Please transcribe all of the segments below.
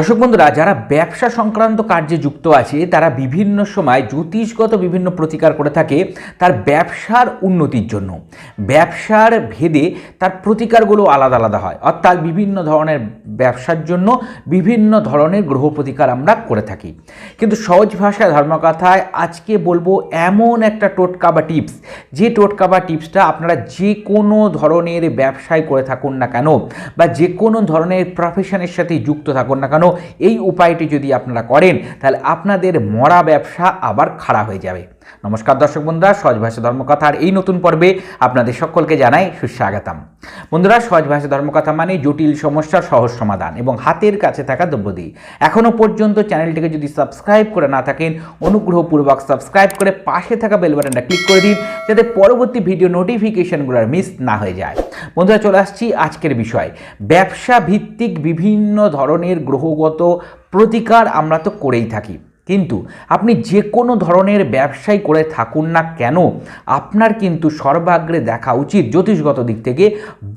দর্শক বন্ধুরা, যারা ব্যবসা সংক্রান্ত কার্যে যুক্ত আছে, তারা বিভিন্ন সময় জ্যোতিষগত বিভিন্ন প্রতিকার করে থাকে তার ব্যবসার উন্নতির জন্য। ব্যবসার ভেদে তার প্রতিকারগুলো আলাদা আলাদা হয়। অর্থাৎ বিভিন্ন ধরনের ব্যবসার জন্য বিভিন্ন ধরনের গ্রহ প্রতিকার আমরা করে থাকি। কিন্তু সহজ ভাষায়, ধর্মকথায় আজকে বলব এমন একটা টোটকা বা টিপস। যে টোটকা বা টিপসটা আপনারা যে কোনো ধরনের ব্যবসায় করে থাকুন না কেন, বা যে কোনো ধরনের প্রফেশনের সাথে যুক্ত থাকুন না কেন এই উপায়টি যদি আপনারা করেন তাহলে আপনাদের মরা ব্যবসা আবার খাড়া হয়ে যাবে। নমস্কার দর্শক বন্ধুরা, সহজ ভাষা ধর্মকথার এই নতুন পর্বে আপনাদের সকলকে জানাই সুস্বাগতম। বন্ধুরা, সহজ ভাষা ধর্মকথা মানে জটিল সমস্যার সহজ সমাধান এবং হাতের কাছে থাকা দ্রব্যদি। এখনও পর্যন্ত চ্যানেলটিকে যদি সাবস্ক্রাইব করে না থাকেন, অনুগ্রহপূর্বক সাবস্ক্রাইব করে পাশে থাকা বেল বাটনটা ক্লিক করে দিন, যাতে পরবর্তী ভিডিও নোটিফিকেশনগুলোর মিস না হয়ে যায়। বন্ধুরা, চলে আসছি আজকের বিষয়। ব্যবসা ভিত্তিক বিভিন্ন ধরনের গ্রহগত প্রতিকার আমরা তো করেই থাকি। কিন্তু আপনি যে কোনো ধরনের ব্যবসায় করে থাকুন না কেন, আপনার কিন্তু সর্বাগ্রে দেখা উচিত জ্যোতিষগত দিক থেকে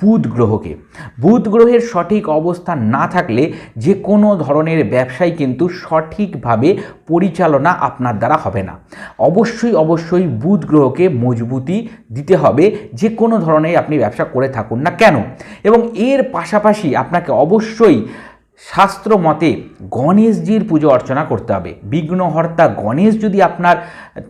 বুধ গ্রহকে। বুধ গ্রহের সঠিক অবস্থান না থাকলে যে কোনো ধরনের ব্যবসায় কিন্তু সঠিকভাবে পরিচালনা আপনার দ্বারা হবে না। অবশ্যই অবশ্যই বুধ গ্রহকে মজবুতি দিতে হবে যে কোনো ধরনের আপনি ব্যবসা করে থাকুন না কেন। এবং এর পাশাপাশি আপনাকে অবশ্যই শাস্ত্র মতে গণেশজির পুজো অর্চনা করতে হবে। বিঘ্নহর্তা গণেশ যদি আপনার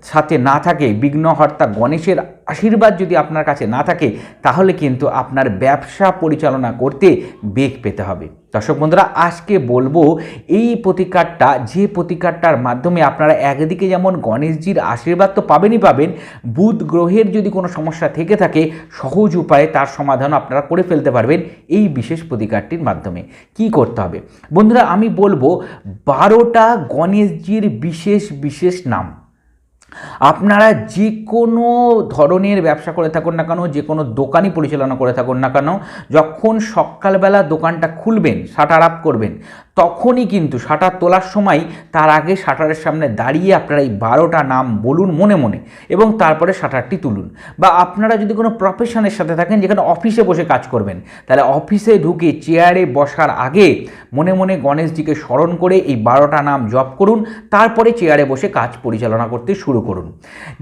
সাথে না থাকে, বিঘ্নহর্তা গণেশের আশীর্বাদ যদি আপনার কাছে না থাকে, তাহলে কিন্তু আপনার ব্যবসা পরিচালনা করতে বেগ পেতে হবে। দর্শক বন্ধুরা, আজকে বলব, এই প্রতিকারটা, যে প্রতিকারটার মাধ্যমে আপনারা একদিকে যেমন গণেশজির আশীর্বাদ তো পাবেনই পাবেন, বুধ গ্রহের যদি কোনো সমস্যা থেকে থাকে, সহজ উপায়ে তার সমাধান আপনারা করে ফেলতে পারবেন এই বিশেষ প্রতিকারটির মাধ্যমে। কি করতে হবে? বন্ধুরা, আমি বলব, বারোটা গণেশজির বিশেষ বিশেষ নাম। আপনারা যে কোনো ধরনের ব্যবসা করে থাকুন না কেন যে কোনো দোকানই পরিচালনা করে থাকুন না কেন, যখন সকালবেলা দোকানটা খুলবেন শাটার আপ করবেন তখনই কিন্তু শাটার তোলার সময় তার আগে শাটারের সামনে দাঁড়িয়ে আপনারা এই বারোটা নাম বলুন মনে মনে এবং তারপরে শাটারটি তুলুন। বা আপনারা যদি কোনো প্রফেশনের সাথে থাকেন যেখানে অফিসে বসে কাজ করবেন, তাহলে অফিসে ঢুকে চেয়ারে বসার আগে মনে মনে গণেশজিকে স্মরণ করে এই বারোটা নাম জপ করুন, তারপরে চেয়ারে বসে কাজ পরিচালনা করতে শুরু করুন।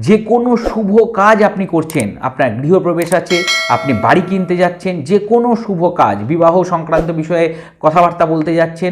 যে কোনো শুভ কাজ আপনি করছেন, আপনার গৃহপ্রবেশ আছে, আপনি বাড়ি কিনতে যাচ্ছেন, যে কোনো শুভ কাজ, বিবাহ সংক্রান্ত বিষয়ে কথাবার্তা বলতে যাচ্ছেন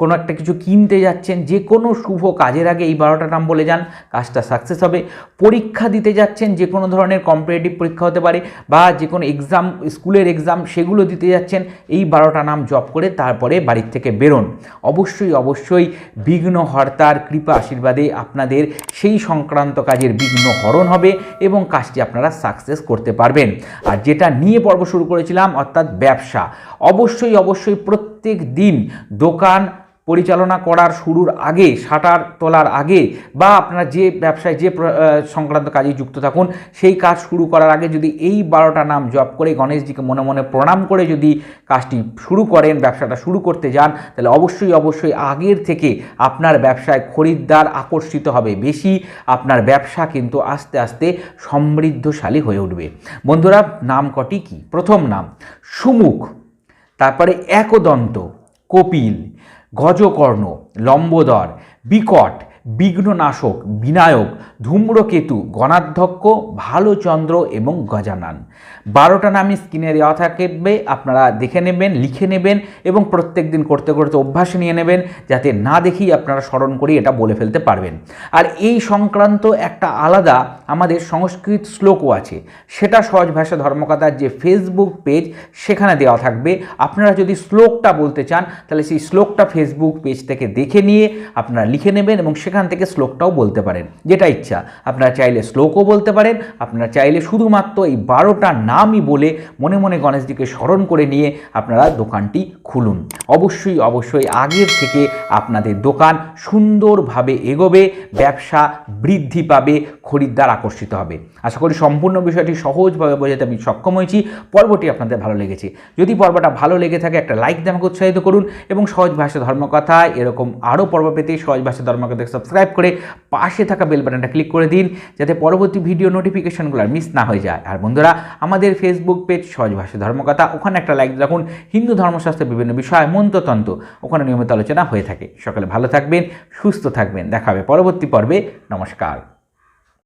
কোনো একটা কিছু কিনতে যাচ্ছেন, যে কোনো শুভ কাজের আগে এই বারোটা নাম বলে যান, কাজটা সাকসেস হবে। পরীক্ষা দিতে যাচ্ছেন, যে কোনো ধরনের কম্পিটিটিভ পরীক্ষা হতে পারে বা যে কোনো এক্সাম স্কুলের এক্সাম সেগুলো দিতে যাচ্ছেন, এই বারোটা নাম জপ করে তারপরে বাড়ির থেকে বেরোন। অবশ্যই অবশ্যই বিঘ্ন, হর্তার, কৃপা, আশীর্বাদে আপনাদের সেই সংক্রান্ত কাজের বিঘ্ন হরণ হবে এবং কাজটি আপনারা সাকসেস করতে পারবেন। আর যেটা নিয়ে পর্ব শুরু করেছিলাম, অর্থাৎ ব্যবসা। অবশ্যই অবশ্যই প্রত্যেক দিন দোকান পরিচালনা করার শুরুর আগে শাটার তোলার আগে, বা আপনারা যে ব্যবসায়, যে সংক্রান্ত কাজে যুক্ত থাকুন, সেই কাজ শুরু করার আগে যদি এই বারোটা নাম জপ করে গণেশজিকে মনে মনে প্রণাম করে যদি কাজটি শুরু করেন, ব্যবসাটা শুরু করতে যান, তাহলে অবশ্যই অবশ্যই আগের থেকে আপনার ব্যবসায় খরিদ্দার আকর্ষিত হবে। বেশি আপনার ব্যবসা কিন্তু আস্তে আস্তে সমৃদ্ধশালী হয়ে উঠবে। বন্ধুরা, নাম কটি কি? প্রথম নাম, সুমুখ, তারপরে একদন্ত, কপিল গজকর্ণ লম্বোদর বিকট বিঘ্ননাশক, বিনায়ক, ধূম্রকেতু, গণাধ্যক্ষ ভালো চন্দ্র এবং গজানন। বারোটা নামই স্ক্রিনে দেওয়া থাকবে, আপনারা দেখে নেবেন, লিখে নেবেন এবং প্রত্যেক দিন করতে করতে অভ্যাস নিয়ে নেবেন যাতে না দেখেই আপনারা স্মরণ করে এটা বলে ফেলতে পারবেন। আর এই সংক্রান্ত একটা আলাদা আমাদের সংস্কৃত শ্লোকও আছে, সেটা সহজ ভাষা ধর্মকথার যে ফেসবুক পেজ সেখানে দেওয়া থাকবে। আপনারা যদি শ্লোকটা বলতে চান, তাহলে সেই শ্লোকটা ফেসবুক পেজ থেকে দেখে নিয়ে আপনারা লিখে নেবেন এবং সেখান থেকে শ্লোকটাও বলতে পারেন, যেটা ইচ্ছা। আপনারা চাইলে শ্লোকও বলতে পারেন, আপনারা চাইলে শুধুমাত্র এই বারোটা নামই বলে মনে মনে গণেশজিকে স্মরণ করে নিয়ে আপনারা দোকানটি খুলুন। অবশ্যই অবশ্যই আগের থেকে আপনাদের দোকান সুন্দরভাবে এগোবে, ব্যবসা বৃদ্ধি পাবে, খরিদ্দার আকর্ষিত হবে। আশা করি সম্পূর্ণ বিষয়টি সহজভাবে বোঝাতে আমি সক্ষম হয়েছি। পর্বটি আপনাদের ভালো লেগেছে। যদি পর্বটা ভালো লেগে থাকে, একটা লাইক আমাকে উৎসাহিত করুন এবং সহজ ভাষা ধর্মকথা, এরকম আরও পর্ব পেতে সহজ ভাষা ধর্মকথা সাবস্ক্রাইব করে পাশে থাকা বেল বাটনটা ক্লিক করে দিন, যাতে পরবর্তী ভিডিও নোটিফিকেশনগুলো আর মিস না হয়ে যায়। আর বন্ধুরা, আমাদের ফেসবুক পেজ সহজ ভাষা ধর্মকথা, ওখানে একটা লাইক রাখুন। হিন্দু ধর্মশাস্ত্রের বিভিন্ন বিষয়, মন্ত্রতন্ত্র, ওখানে নিয়মিত আলোচনা হয়ে থাকে। সকালে ভালো থাকবেন, সুস্থ থাকবেন। দেখা হবে পরবর্তী পর্বে। নমস্কার।